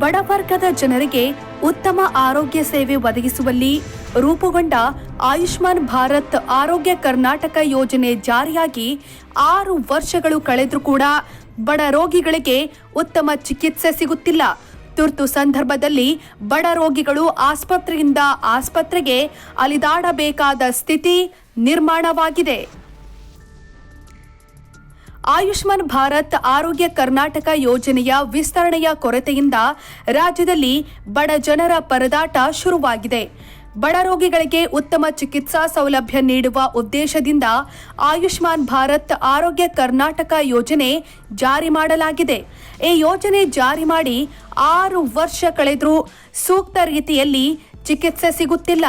ಬಡವರ್ಗದ ಜನರಿಗೆ ಉತ್ತಮ ಆರೋಗ್ಯ ಸೇವೆ ಒದಗಿಸುವಲ್ಲಿ ರೂಪುಗೊಂಡ ಆಯುಷ್ಮಾನ್ ಭಾರತ್ ಆರೋಗ್ಯ ಕರ್ನಾಟಕ ಯೋಜನೆ ಜಾರಿಯಾಗಿ ಆರು ವರ್ಷಗಳು ಕಳೆದರೂ ಕೂಡ ಬಡ ರೋಗಿಗಳಿಗೆ ಉತ್ತಮ ಚಿಕಿತ್ಸೆ ಸಿಗುತ್ತಿಲ್ಲ. ತುರ್ತು ಸಂದರ್ಭದಲ್ಲಿ ಬಡ ರೋಗಿಗಳು ಆಸ್ಪತ್ರೆಯಿಂದ ಆಸ್ಪತ್ರೆಗೆ ಅಲಿದಾಡಬೇಕಾದ ಸ್ಥಿತಿ ನಿರ್ಮಾಣವಾಗಿದೆ. ಆಯುಷ್ಮಾನ್ ಭಾರತ್ ಆರೋಗ್ಯ ಕರ್ನಾಟಕ ಯೋಜನೆಯ ವಿಸ್ತರಣೆಯ ಕೊರತೆಯಿಂದ ರಾಜ್ಯದಲ್ಲಿ ಬಡ ಜನರ ಪರದಾಟ ಶುರುವಾಗಿದೆ. ಬಡ ರೋಗಿಗಳಿಗೆ ಉತ್ತಮ ಚಿಕಿತ್ಸಾ ಸೌಲಭ್ಯ ನೀಡುವ ಉದ್ದೇಶದಿಂದ ಆಯುಷ್ಮಾನ್ ಭಾರತ್ ಆರೋಗ್ಯ ಕರ್ನಾಟಕ ಯೋಜನೆ ಜಾರಿ ಮಾಡಲಾಗಿದೆ. ಈ ಯೋಜನೆ ಜಾರಿ ಮಾಡಿ ಆರು ವರ್ಷ ಕಳೆದರೂ ಸೂಕ್ತ ರೀತಿಯಲ್ಲಿ ಚಿಕಿತ್ಸೆ ಸಿಗುತ್ತಿಲ್ಲ.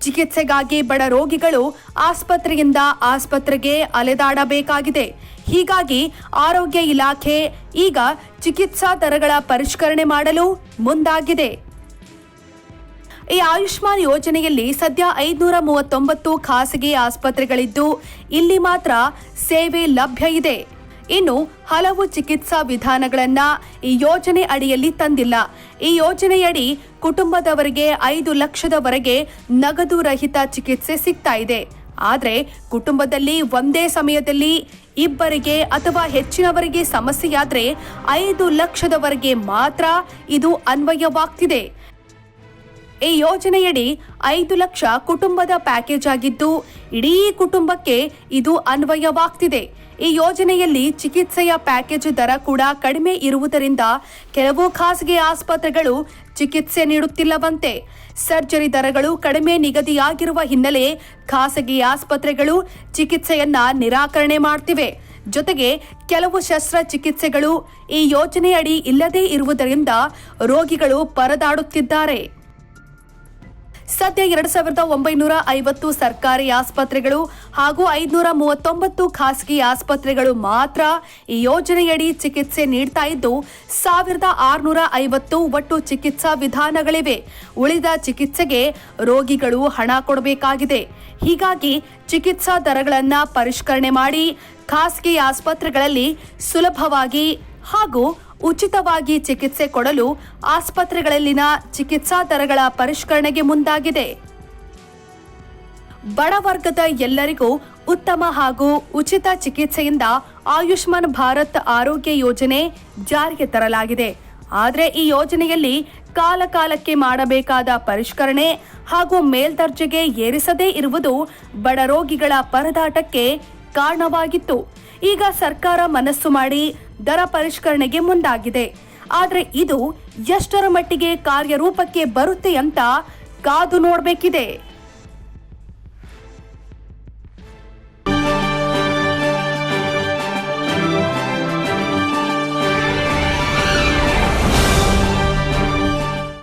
ಚಿಕಿತ್ಸೆಗಾಗಿ ಬಡ ರೋಗಿಗಳು ಆಸ್ಪತ್ರೆಯಿಂದ ಆಸ್ಪತ್ರೆಗೆ ಅಲೆದಾಡಬೇಕಾಗಿದೆ. ಹೀಗಾಗಿ ಆರೋಗ್ಯ ಇಲಾಖೆ ಈಗ ಚಿಕಿತ್ಸಾ ದರಗಳ ಪರಿಷ್ಕರಣೆ ಮಾಡಲು ಮುಂದಾಗಿದೆ. ಈ ಆಯುಷ್ಮಾನ್ ಯೋಜನೆಯಲ್ಲಿ ಸದ್ಯ ಐದುನೂರ ಮೂವತ್ತೊಂಬತ್ತು ಖಾಸಗಿ ಆಸ್ಪತ್ರೆಗಳಿದ್ದು, ಇಲ್ಲಿ ಮಾತ್ರ ಸೇವೆ ಲಭ್ಯ ಇದೆ. ಇನ್ನು ಹಲವು ಚಿಕಿತ್ಸಾ ವಿಧಾನಗಳನ್ನ ಈ ಯೋಜನೆ ಅಡಿಯಲ್ಲಿ ತಂದಿಲ್ಲ. ಈ ಯೋಜನೆಯಡಿ ಕುಟುಂಬದವರಿಗೆ ಐದು ಲಕ್ಷದವರೆಗೆ ನಗದು ರಹಿತ ಚಿಕಿತ್ಸೆ ಸಿಗ್ತಾ ಇದೆ. ಆದರೆ ಕುಟುಂಬದಲ್ಲಿ ಒಂದೇ ಸಮಯದಲ್ಲಿ ಇಬ್ಬರಿಗೆ ಅಥವಾ ಹೆಚ್ಚಿನವರಿಗೆ ಸಮಸ್ಯೆಯಾದರೆ ಐದು ಲಕ್ಷದವರೆಗೆ ಮಾತ್ರ ಇದು ಅನ್ವಯವಾಗ್ತಿದೆ. ಈ ಯೋಜನೆಯಡಿ ಐದು ಲಕ್ಷ ಕುಟುಂಬದ ಪ್ಯಾಕೇಜ್ ಆಗಿದ್ದು, ಇಡೀ ಕುಟುಂಬಕ್ಕೆ ಇದು ಅನ್ವಯವಾಗ್ತಿದೆ. ಈ ಯೋಜನೆಯಲ್ಲಿ ಚಿಕಿತ್ಸೆಯ ಪ್ಯಾಕೇಜ್ ದರ ಕೂಡ ಕಡಿಮೆ ಇರುವುದರಿಂದ ಕೆಲವು ಖಾಸಗಿ ಆಸ್ಪತ್ರೆಗಳು ಚಿಕಿತ್ಸೆ ನೀಡುತ್ತಿಲ್ಲವಂತೆ. ಸರ್ಜರಿ ದರಗಳು ಕಡಿಮೆ ನಿಗದಿಯಾಗಿರುವ ಹಿನ್ನೆಲೆ ಖಾಸಗಿ ಆಸ್ಪತ್ರೆಗಳು ಚಿಕಿತ್ಸೆಯನ್ನ ನಿರಾಕರಣೆ ಮಾಡ್ತಿವೆ. ಜೊತೆಗೆ ಕೆಲವು ಶಸ್ತ್ರಚಿಕಿತ್ಸೆಗಳು ಈ ಯೋಜನೆಯಡಿ ಇಲ್ಲದೇ ಇರುವುದರಿಂದ ರೋಗಿಗಳು ಪರದಾಡುತ್ತಿದ್ದಾರೆ. ಸದ್ಯ ಎರಡ್ ಸಾವಿರದ ಒಂಬೈನೂರ ಐವತ್ತು ಸರ್ಕಾರಿ ಆಸ್ಪತ್ರೆಗಳು ಹಾಗೂ ಐದುನೂರ ಮೂವತ್ತೊಂಬತ್ತು ಖಾಸಗಿ ಆಸ್ಪತ್ರೆಗಳು ಮಾತ್ರ ಈ ಯೋಜನೆಯಡಿ ಚಿಕಿತ್ಸೆ ನೀಡ್ತಾ ಇದ್ದು, ಸಾವಿರದ ಆರುನೂರ ಐವತ್ತು ಒಟ್ಟು ಚಿಕಿತ್ಸಾ ವಿಧಾನಗಳಿವೆ. ಉಳಿದ ಚಿಕಿತ್ಸೆಗೆ ರೋಗಿಗಳು ಹಣ ಕೊಡಬೇಕಾಗಿದೆ. ಹೀಗಾಗಿ ಚಿಕಿತ್ಸಾ ದರಗಳನ್ನು ಪರಿಷ್ಕರಣೆ ಮಾಡಿ ಖಾಸಗಿ ಆಸ್ಪತ್ರೆಗಳಲ್ಲಿ ಸುಲಭವಾಗಿ ಹಾಗೂ ಉಚಿತವಾಗಿ ಚಿಕಿತ್ಸೆ ಕೊಡಲು ಆಸ್ಪತ್ರೆಗಳಲ್ಲಿನ ಚಿಕಿತ್ಸಾ ದರಗಳ ಪರಿಷ್ಕರಣೆಗೆ ಮುಂದಾಗಿದೆ. ಬಡವರ್ಗದ ಎಲ್ಲರಿಗೂ ಉತ್ತಮ ಹಾಗೂ ಉಚಿತ ಚಿಕಿತ್ಸೆಯಿಂದ ಆಯುಷ್ಮಾನ್ ಭಾರತ್ ಆರೋಗ್ಯ ಯೋಜನೆ ಜಾರಿಗೆ ತರಲಾಗಿದೆ. ಆದರೆ ಈ ಯೋಜನೆಯಲ್ಲಿ ಕಾಲಕಾಲಕ್ಕೆ ಮಾಡಬೇಕಾದ ಪರಿಷ್ಕರಣೆ ಹಾಗೂ ಮೇಲ್ದರ್ಜೆಗೆ ಏರಿಸದೇ ಇರುವುದು ಬಡ ರೋಗಿಗಳ ಪರದಾಟಕ್ಕೆ ಕಾರಣವಾಗಿತ್ತು. ಈಗ ಸರ್ಕಾರ ಮನಸ್ಸು ಮಾಡಿ ದರ ಪರಿಷ್ಕರಣೆಗೆ ಮುಂದಾಗಿದೆ. ಆದರೆ ಇದು ಎಷ್ಟರ ಮಟ್ಟಿಗೆ ಕಾರ್ಯರೂಪಕ್ಕೆ ಬರುತ್ತೆ ಅಂತ ಕಾದು ನೋಡಬೇಕಿದೆ.